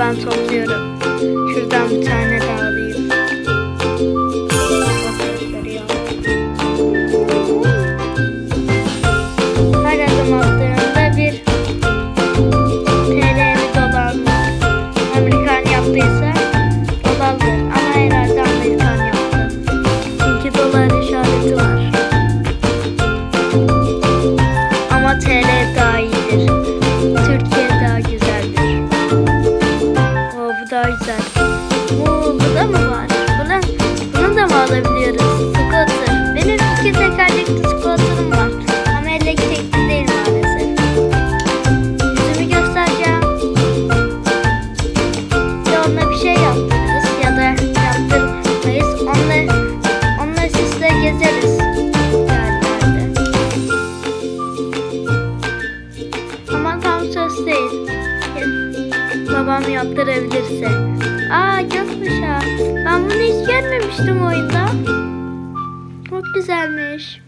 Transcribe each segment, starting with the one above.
ben topluyorum. çok güzelmiş.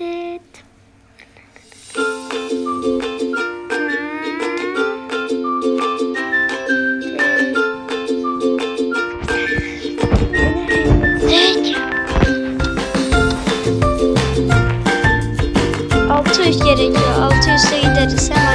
Evet. Altı yüz gerekiyor. Altı yüze gideriz. Hemen.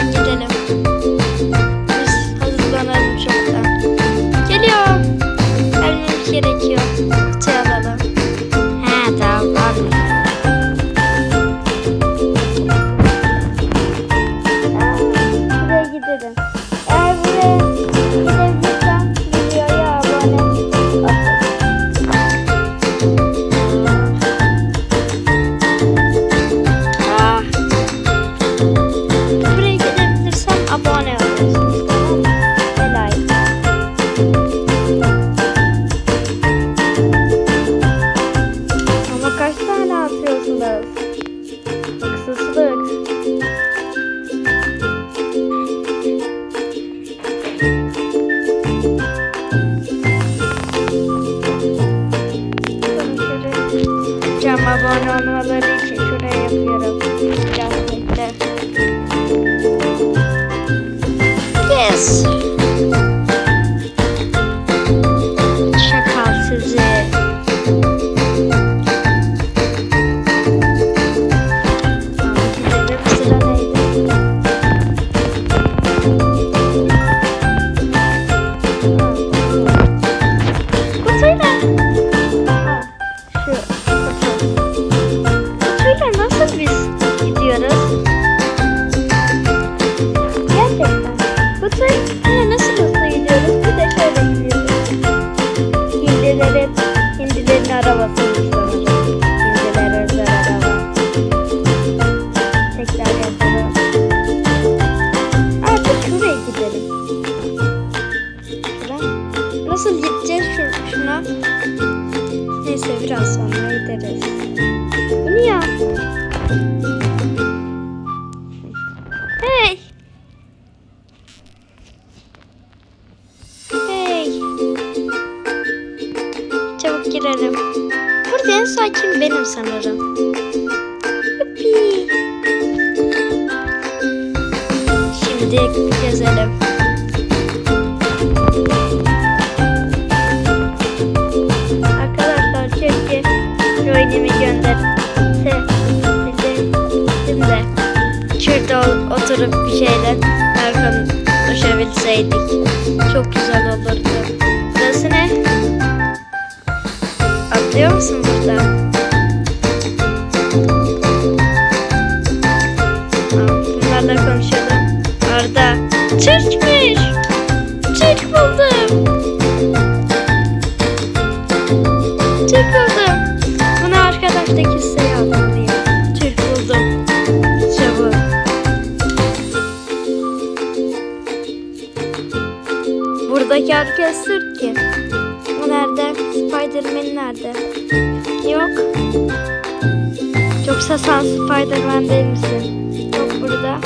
Neyse biraz sonra ederiz. Bu ne ya? Hey! Hey! Çabuk girelim. Burada en sakin benim sanırım. Şimdi gezelim. oturup bir şeyler konuşabilseydik. Çok güzel olurdu. Burası ne? Atlıyor musun buradan? Bunlarla konuşalım. Arda. Türkmüş. Türk buldum. rüzgar göster ki. O nerede? Spiderman nerede? Yok. Yoksa sen Spiderman değil misin? Yok burada.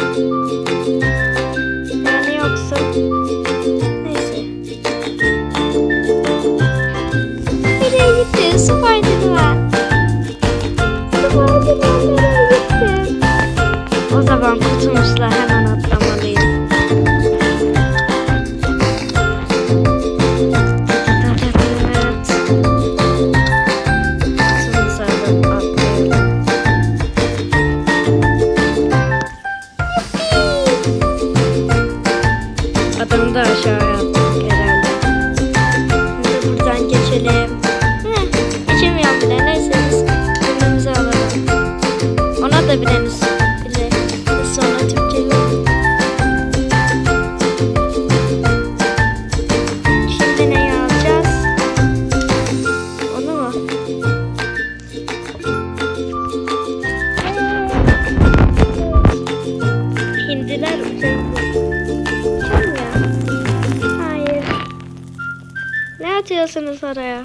atıyorsunuz oraya?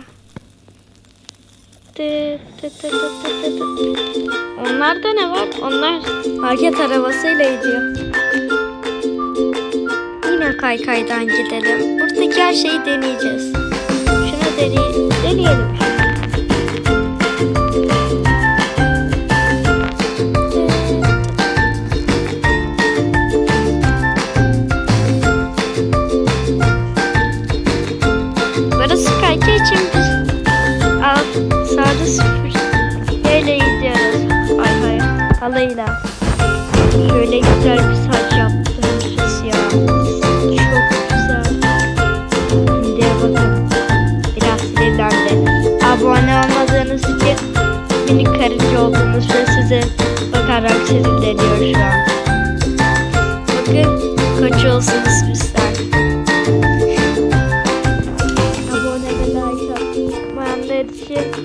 Onlarda ne var? Onlar hareket arabasıyla gidiyor. Yine kaykaydan gidelim. Buradaki her şeyi deneyeceğiz. Şunu deney deneyelim.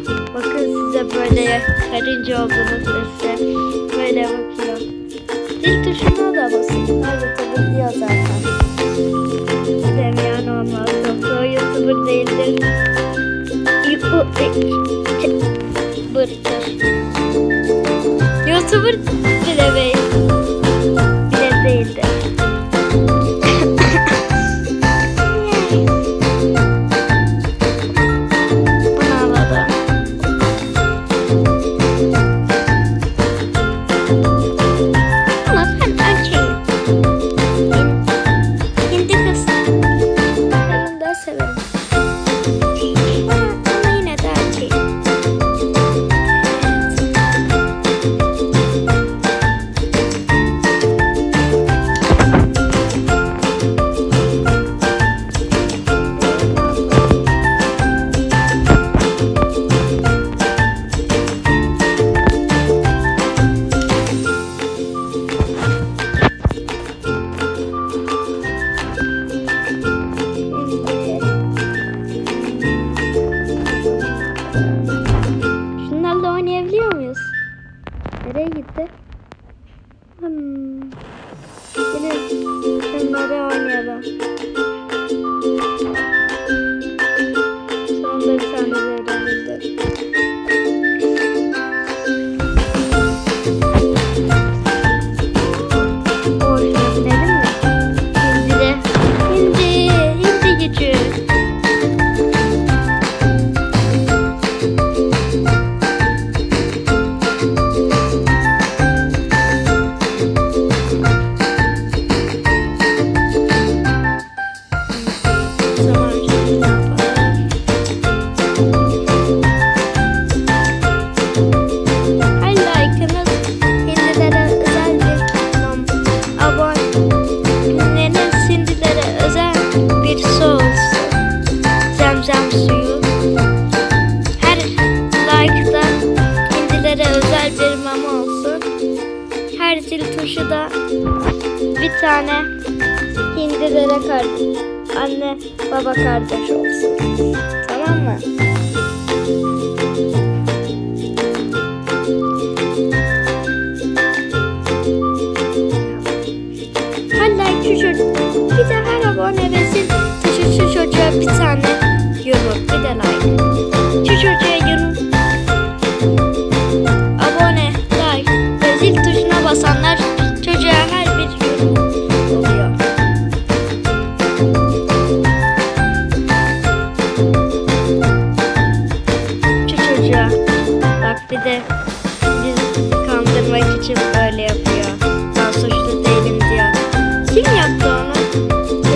Bakın size böyle karınca olduğunu size böyle bakıyor. Dil tuşuna da basın. Öyle tıbırlıyor zaten. Demeyen olmaz. Yoksa o YouTuber değildir. YouTuber. YouTuber bile değil. kardeş, anne baba kardeş olsun. Tamam mı?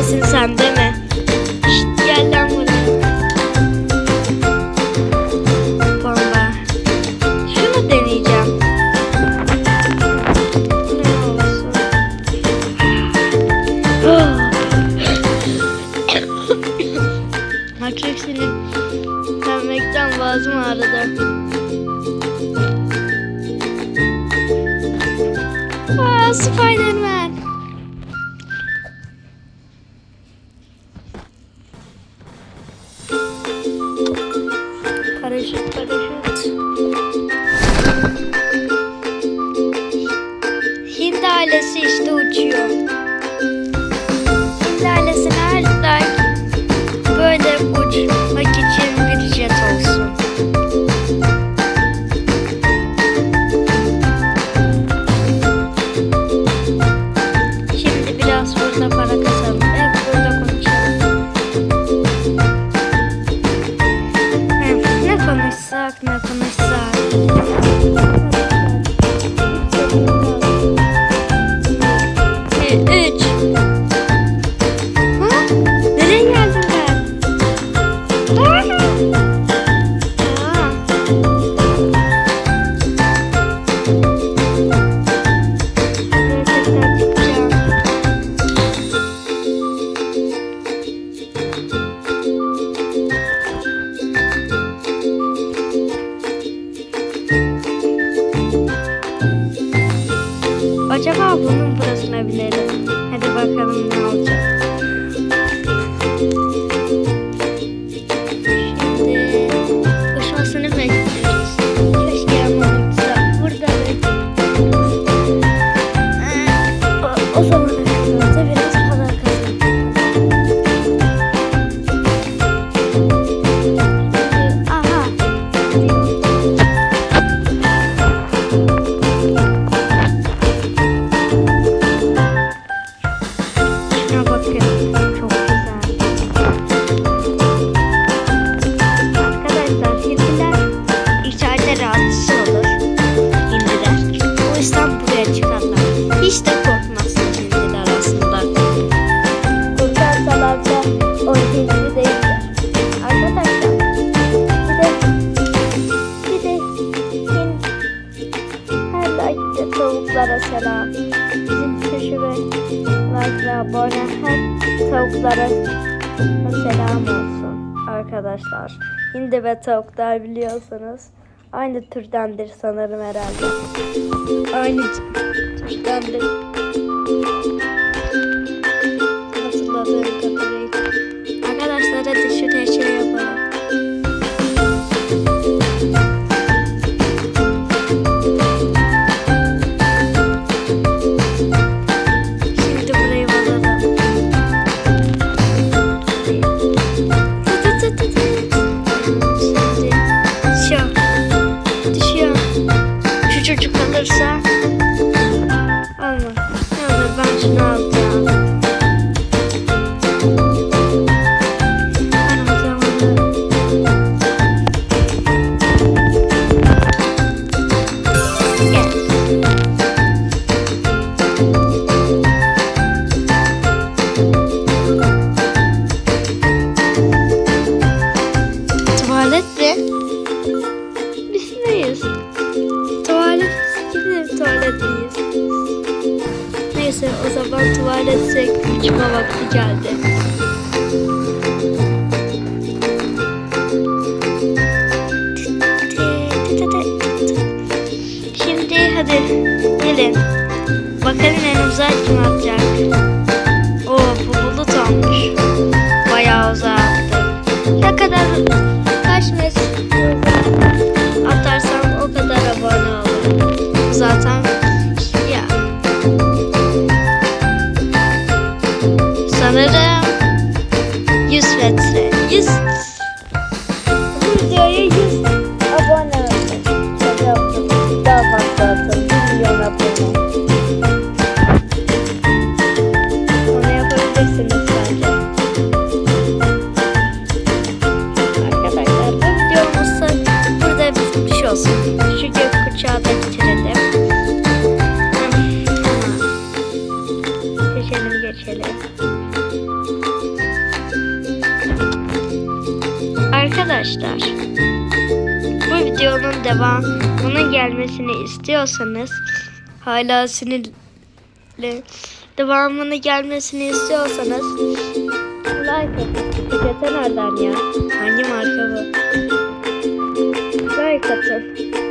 sen de? Thank you. mesela bizim sushi ve like abone her tavuklara selam olsun arkadaşlar. Hindi ve tavuklar biliyorsanız aynı türdendir sanırım herhalde. Aynı türdendir. Hatırladığım kadarıyla. Arkadaşlar hadi şu. Gelin. Bakalım en uzak kim atacak. Oo bu bulut olmuş. devamının gelmesini istiyorsanız hala sinirli devamını gelmesini istiyorsanız like atın. Tükete nereden ya? Hangi marka bu? Like atın.